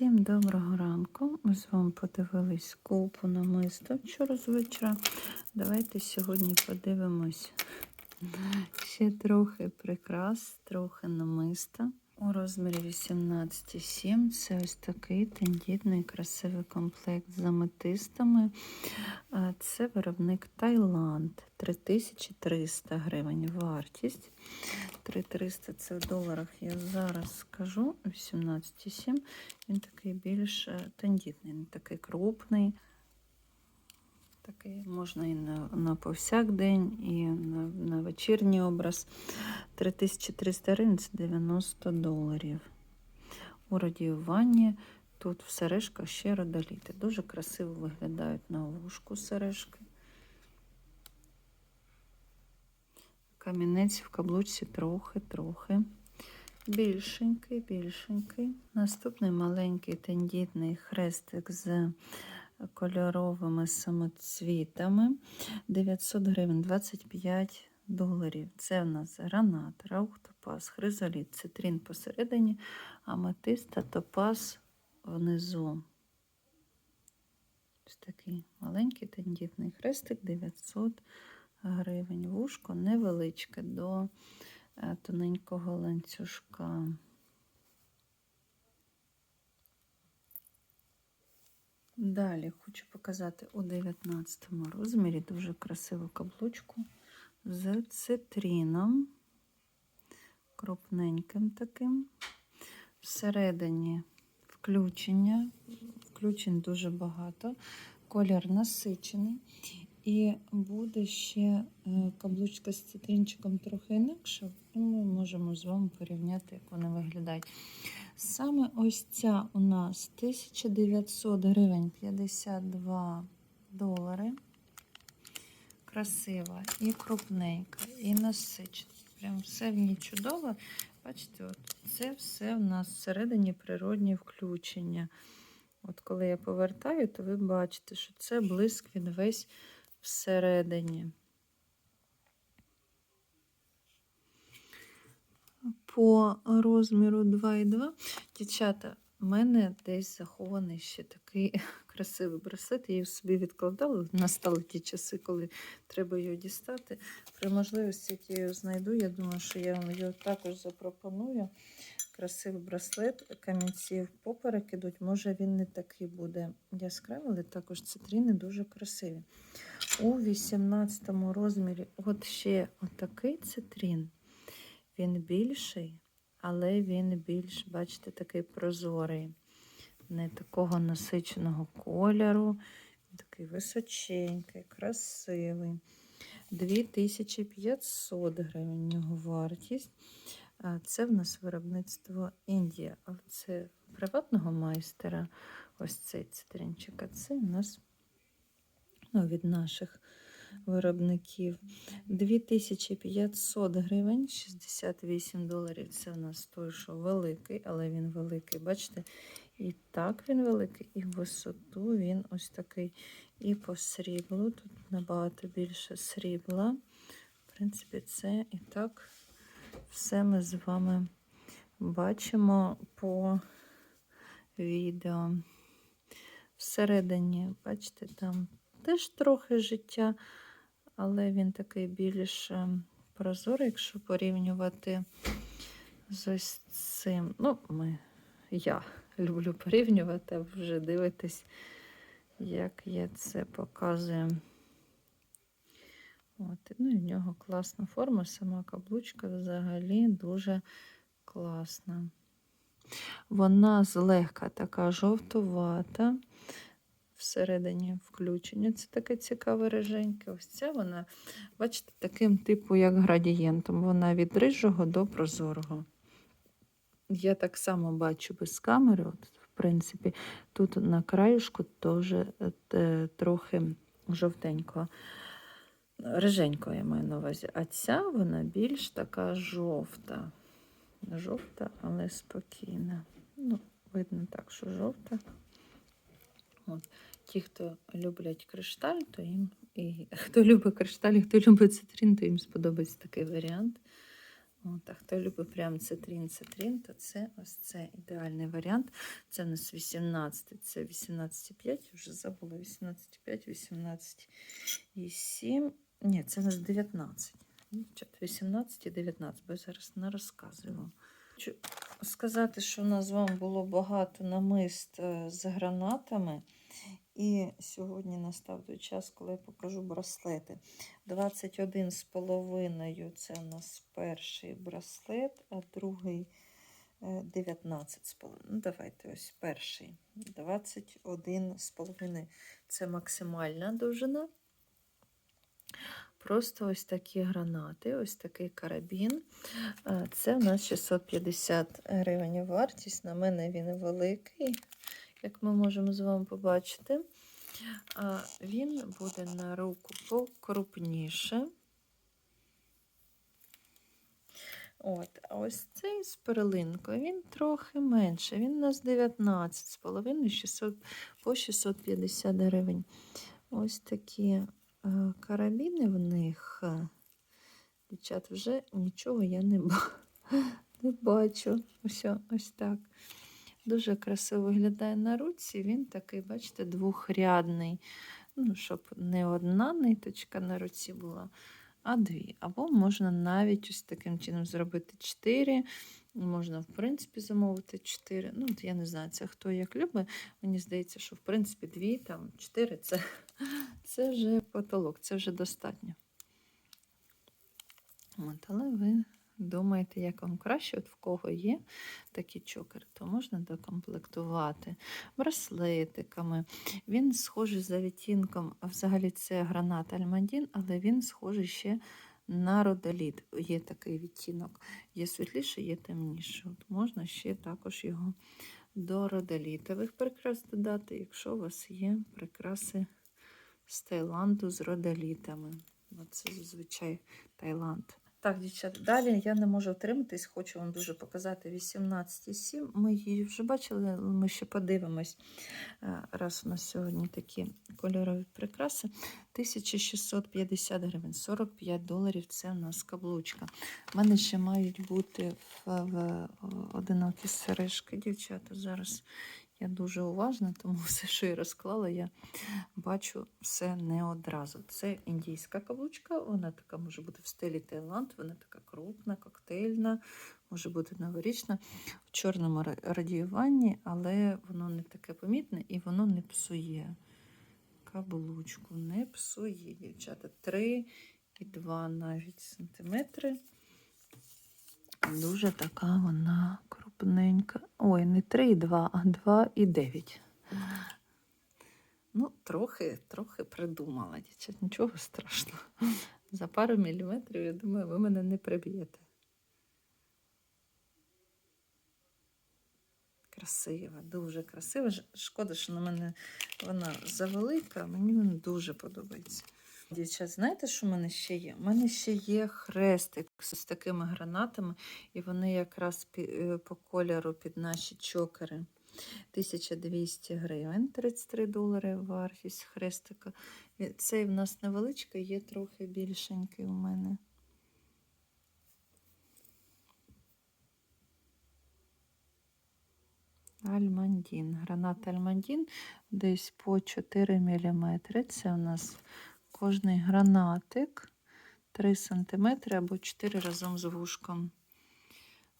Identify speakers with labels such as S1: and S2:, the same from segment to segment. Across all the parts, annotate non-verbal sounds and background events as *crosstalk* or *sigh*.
S1: Всім доброго ранку. Ми з вами подивились купу намиста вчора з вечора. Давайте сьогодні подивимось ще трохи прикрас, трохи намиста. У розмірі 18,7 це ось такий тендітний красивий комплект з аметистами. Це виробник Таїланд. 3300 гривень вартість. 3300 це в доларах, я зараз скажу. 18,7. Він такий більш е, тендітний, не такий крупний. Такий можна і на, на повсякдень, і на, на вечірній образ. 3300 гривень це 90 доларів. У радіюванні тут в сережках ще родоліти. Дуже красиво виглядають на вушку сережки. Камінець в каблучці трохи-трохи. Більшенький, більшенький. Наступний маленький тендітний хрестик з кольоровими самоцвітами. 900 гривень, 25 доларів. Це в нас гранат, раух, топаз, хризоліт, цитрин посередині, аметист та топаз внизу. Ось такий маленький тендітний хрестик 900 гривень. Вушко невеличке до е, тоненького ланцюжка. Далі хочу показати у 19 розмірі дуже красиву каблучку з цитрином, крупненьким таким. Всередині включення, включень дуже багато, колір насичений. І буде ще е, каблучка з цитринчиком трохи інакша, і ми можемо з вами порівняти, як вони виглядають. Саме ось ця у нас 1900 гривень 52 долари. Красива і крупненька, і насичена. Прям все в ній чудово. Бачите, от це все в нас всередині природні включення. От коли я повертаю, то ви бачите, що це блиск він весь всередині. По розміру 2,2. Дівчата, в мене десь захований ще такий *laughs* красивий браслет. Я її собі відкладала. Настали ті часи, коли треба його дістати. При можливості, як я його знайду, я думаю, що я вам його також запропоную. Красивий браслет, камінців поперек ідуть. Може, він не такий буде яскравий, але також цитрини дуже красиві. У 18 розмірі, от ще отакий цитрин. Він більший, але він більш, бачите, такий прозорий, не такого насиченого кольору. Такий височенький, красивий. 2500 гривень його вартість. Це в нас виробництво Індія, але це приватного майстера. Ось цей цитринчик, а це у нас ну, від наших виробників. 2500 гривень, 68 доларів. Це в нас той, що великий, але він великий, бачите? І так він великий, і висоту він ось такий. І по сріблу. Тут набагато більше срібла. В принципі, це і так все ми з вами бачимо по відео. Всередині, бачите, там теж трохи життя, але він такий більш е, прозорий, якщо порівнювати з ось цим. Ну, ми, я люблю порівнювати, а вже дивитесь, як я це показую. От, ну і в нього класна форма, сама каблучка взагалі дуже класна. Вона злегка така жовтувата, всередині включення. Це таке цікаве реженьке. Ось ця вона, бачите, таким типу, як градієнтом. Вона від рижого до прозорого. Я так само бачу без камери. От, В принципі, тут на краюшку теж е, трохи жовтенького. Риженько я маю на увазі. А ця вона більш така жовта. Жовта, але спокійна. Ну, видно так, що жовта. От. Ті, хто люблять кришталь, то їм і *laughs* хто любить кришталь, і хто любить цитрин, то їм сподобається такий варіант. От, а хто любить прям цитрін, то це ось це ідеальний варіант. Це у нас 18, це 18,5, вже забула 18,5, 18,7. Ні, це у нас 19. Дівчат, 18 і 19, бо я зараз не розказую вам. Сказати, що у нас з вами було багато намист е, з гранатами. І сьогодні настав той час, коли я покажу браслети. 21 з половиною це у нас перший браслет, а другий е, 19 з половиною. Ну, давайте ось перший. 21 з половиною це максимальна довжина. Просто ось такі гранати, ось такий карабін. Е, Це у нас 650 гривень вартість. На мене він великий, як ми можемо з вами побачити. Він буде на руку покрупніше. От, а ось цей з перлинкою, він трохи менше. Він у нас 19,5 600, по 650 гривень. Ось такі карабіни в них. Дівчат, вже нічого я не *laughs* бачу. Ось, ось так. Дуже красиво виглядає на руці. Він такий, бачите, двохрядний. Ну, щоб не одна ниточка на руці була, а дві. Або можна навіть ось таким чином зробити чотири. Можна, в принципі, замовити чотири. Ну, я не знаю, це хто як любить. Мені здається, що в принципі дві, там чотири це, це вже потолок, це вже достатньо. От, але ви думаєте, як вам краще, от в кого є такі чокери, то можна докомплектувати браслетиками. Він схожий за відтінком, взагалі це гранат Альмадін, але він схожий ще на родоліт. Є такий відтінок. Є світліше, є темніше. От можна ще також його до родолітових прикрас додати, якщо у вас є прикраси з Таїланду з родолітами. Оце зазвичай Таїланд. Так, дівчата, далі я не можу втриматись, хочу вам дуже показати 18,7. Ми її вже бачили, ми ще подивимось. Е, Раз у нас сьогодні такі кольорові прикраси. 1650 гривень, 45 доларів це у нас каблучка. У мене ще мають бути в, в одинокі сережки, дівчата. Зараз я дуже уважна, тому *laughs* все, що я розклала, я бачу все не одразу. Це індійська каблучка, вона така може бути в стилі Таїланд, вона така крупна, коктейльна, може бути новорічна, в чорному радіюванні, але воно не таке помітне і воно не псує. Каблучку не псує, дівчата. 3,2 навіть сантиметри. Дуже така вона крупненька. Ой, не 3,2, а 2,9. Ну, трохи, трохи придумала, дівчат, нічого страшного. За пару міліметрів, я думаю, ви мене не приб'єте. Красива, дуже красива. Шкода, що на мене вона завелика, мені вона дуже подобається. Дівчат, знаєте, що в мене ще є? У мене ще є хрестик з такими гранатами, і вони якраз е, по кольору під наші чокери. 1200 гривень, 33 долари вартість хрестика. Е, Цей в нас невеличкий, є трохи більшенький у мене. Альмандін. Гранат Альмандін десь по 4 мм. Це у нас кожний гранатик 3 см або 4 разом з вушком.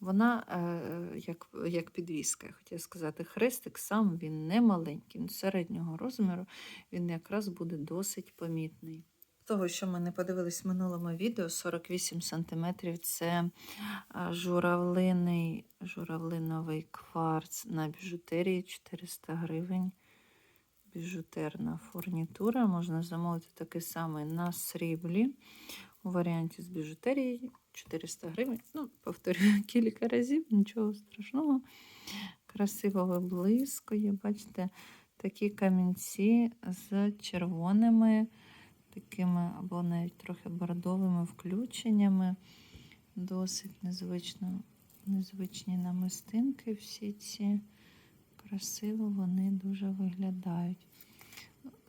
S1: Вона е, як, як підвіска, я хотіла сказати, хрестик сам він не маленький, середнього розміру, він якраз буде досить помітний. Того, що ми не подивились в минулому відео, 48 см це журавлиний, журавлиновий кварц на біжутерії 400 гривень. Біжутерна фурнітура. Можна замовити такий самий на сріблі у варіанті з біжутерії 400 гривень. Ну, повторюю *laughs* кілька разів, нічого страшного. Красиво виблискує. Бачите, такі камінці з червоними, такими або навіть трохи бордовими включеннями. Досить незвично, незвичні намистинки всі ці. Красиво вони дуже виглядають.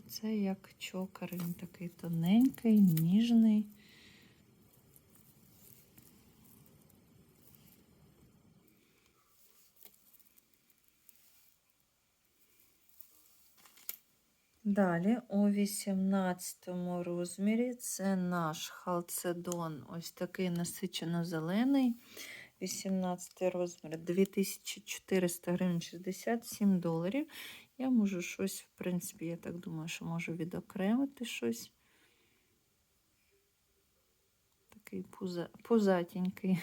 S1: Це як чокер, він такий тоненький, ніжний. Далі у 18 розмірі це наш халцедон, ось такий насичено-зелений. 18 розмір 2400 гривень 67 доларів. Я можу щось, в принципі, я так думаю, що можу відокремити щось. Такий пуза, пузатенький.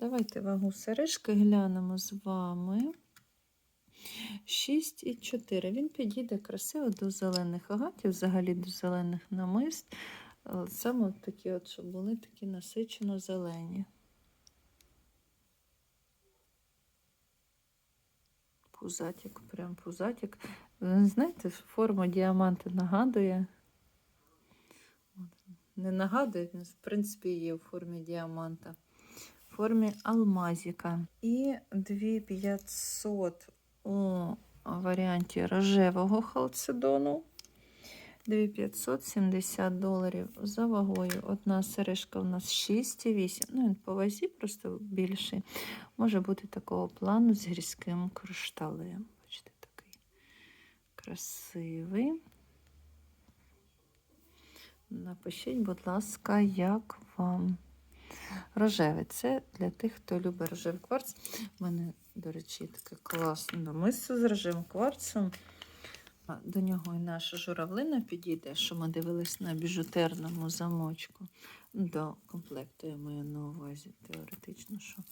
S1: Давайте вагу сережки глянемо з вами. 6,4. Він підійде красиво до зелених агатів, взагалі до зелених намист. Е, Саме такі, от, щоб були такі насичено зелені. Пузатик, прям пузатик. Знаєте, форма діаманта нагадує. Не нагадує, він, в принципі, є в формі діаманта. В формі алмазика. І 2500 у варіанті рожевого халцедону. 2570 доларів за вагою. Одна сережка у нас 6,8. Ну, він по вазі просто більший. Може бути такого плану з гірським кришталем. Бачите, такий красивий. Напишіть, будь ласка, як вам рожевий. Це для тих, хто любить рожевий кварц. У мене, до речі, таке класне намисто з рожевим кварцем. До нього і наша журавлина підійде, що ми дивились на біжутерному замочку. До комплекту я маю на увазі, теоретично, що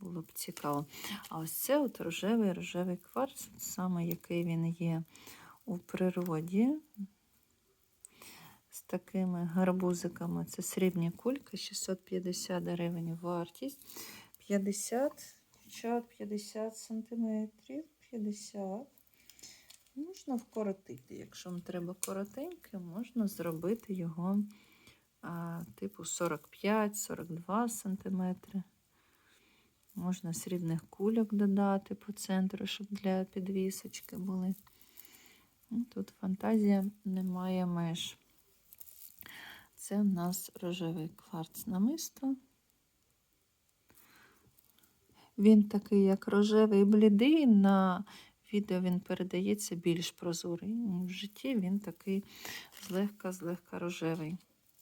S1: було б цікаво. А ось це от рожевий рожевий кварц, саме який він є у природі. З такими гарбузиками. Це срібні кульки, 650 гривень вартість. 50, дівчат, 50 сантиметрів, 50. Можна вкоротити. Якщо вам треба коротеньке, можна зробити його а, типу 45-42 сантиметри. Можна срібних кульок додати по центру, щоб для підвісочки були. Ну, Тут фантазія немає меж. Це в нас рожевий кварц намисто. Він такий, як рожевий блідий, на відео він передається більш прозорий. В житті він такий злегка-злегка рожевий.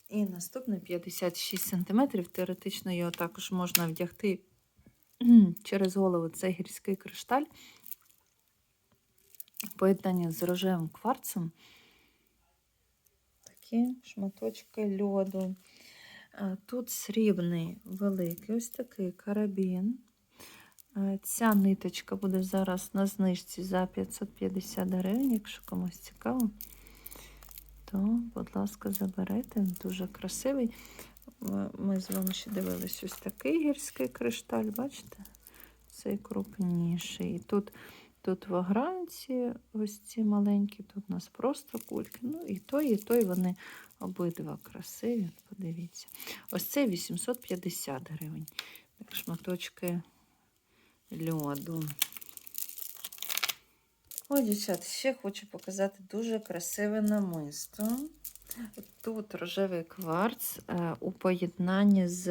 S1: І наступний 56 см. Теоретично його також можна вдягти через голову. Це гірський кришталь. Поєднання з рожевим кварцем. Такі шматочки льоду. Тут срібний великий, ось такий карабін. Ця ниточка буде зараз на знижці за 550 гривень, якщо комусь цікаво, то, будь ласка, заберете. Дуже красивий. Ми з вами ще дивились ось такий гірський кришталь, бачите? Цей крупніший. І тут тут вагранці, ось ці маленькі, тут у нас просто кульки. Ну, і той, і той вони обидва красиві. Подивіться. Ось цей 850 гривень. Так, шматочки льоду. О, дівчат, ще хочу показати дуже красиве намисто. Тут рожевий кварц е, у поєднанні з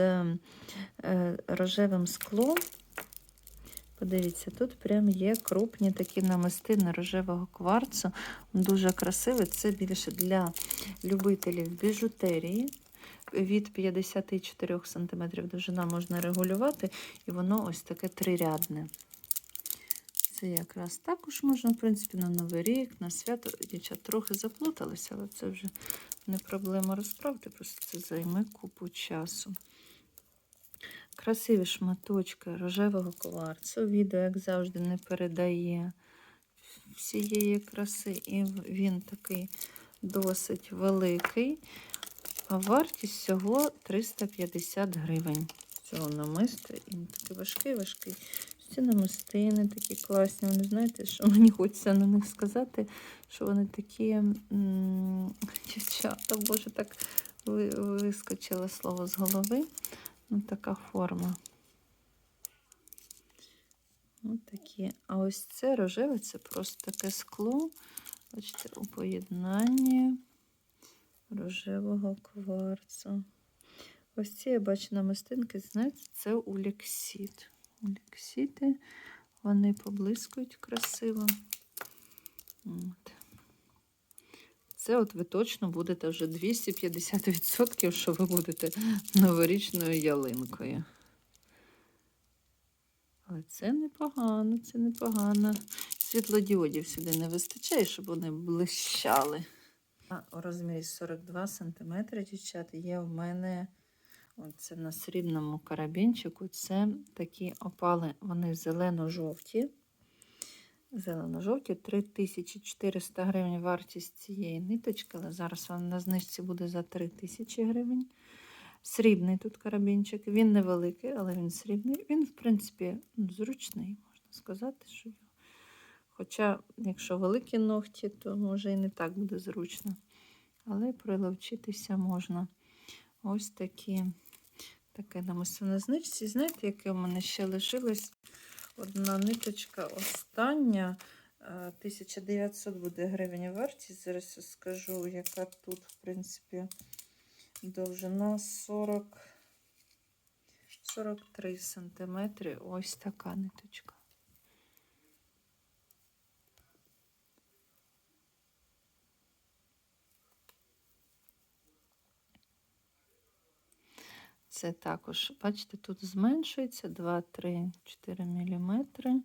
S1: е, рожевим склом. Подивіться, тут прям є крупні такі намистини рожевого кварцу. Дуже красивий. Це більше для любителів біжутерії. Від 54 см довжина можна регулювати, і воно ось таке трирядне. Це якраз також можна, в принципі, на Новий рік, на свято. Дівчат трохи заплуталися, але це вже не проблема розправити, просто це займе купу часу. Красиві шматочки рожевого кварцу. Відео, як завжди, не передає всієї краси, і він такий досить великий. А вартість всього 350 гривень. Цього намиста. І такий важкий, важкий. Ці намистини такі класні. Вони знаєте, що мені хочеться на них сказати, що вони такі дівчата, боже, так вискочило слово з голови. Ну, така форма. Ось такі. А ось це рожеве, це просто таке скло. Бачите, у поєднанні рожевого кварцу. Ось ці я бачу намистинки, знаєте, це уліксіт. Уліксіти, вони поблискують красиво. От. це от ви точно будете вже 250%, що ви будете новорічною ялинкою. Але це непогано, це непогано. Світлодіодів сюди не вистачає, щоб вони блищали. У розмірі 42 см, дівчата, є в мене оце на срібному карабінчику. Це такі опали, вони зелено-жовті. Зелено-жовті, 3400 гривень вартість цієї ниточки, але зараз вона на знижці буде за 3000 гривень. Срібний тут карабінчик. Він невеликий, але він срібний. Він, в принципі, ну, зручний, можна сказати, що його. Хоча, якщо великі ногті, то може і не так буде зручно. Але приловчитися можна. Ось такі, таке на знижці. Знаєте, яке в мене ще лишилось? Одна ниточка остання. е, 1900 буде гривень вартість. Зараз я скажу, яка тут, в принципі, довжина 40, 43 сантиметри. Ось така ниточка. Це також, бачите, тут зменшується 2, 3, 4 міліметри.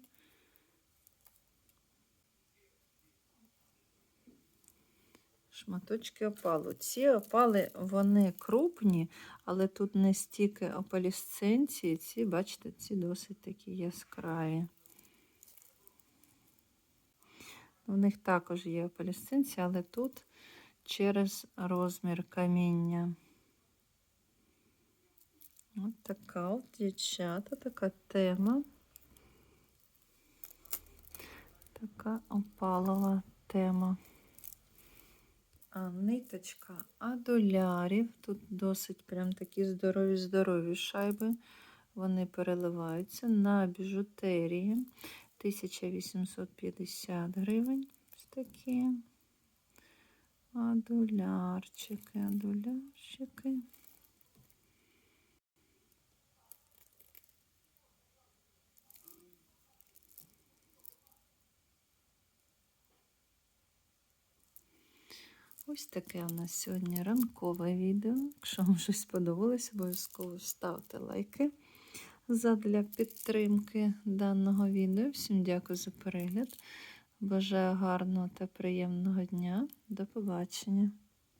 S1: Шматочки опалу. Ці опали, вони крупні, але тут не стільки опалісценції. Ці, бачите, ці досить такі яскраві. У них також є опалісценція, але тут через розмір каміння. От така от дівчата, така тема. Така опалова тема. А ниточка адулярів. Тут досить прям такі здорові-здорові шайби. Вони переливаються на біжутерії. 1850 гривень. Ось такі. Адулярчики, адулярчики. Ось таке у нас сьогодні ранкове відео. Якщо вам щось сподобалось, обов'язково ставте лайки задля підтримки даного відео. Всім дякую за перегляд. Бажаю гарного та приємного дня. До побачення!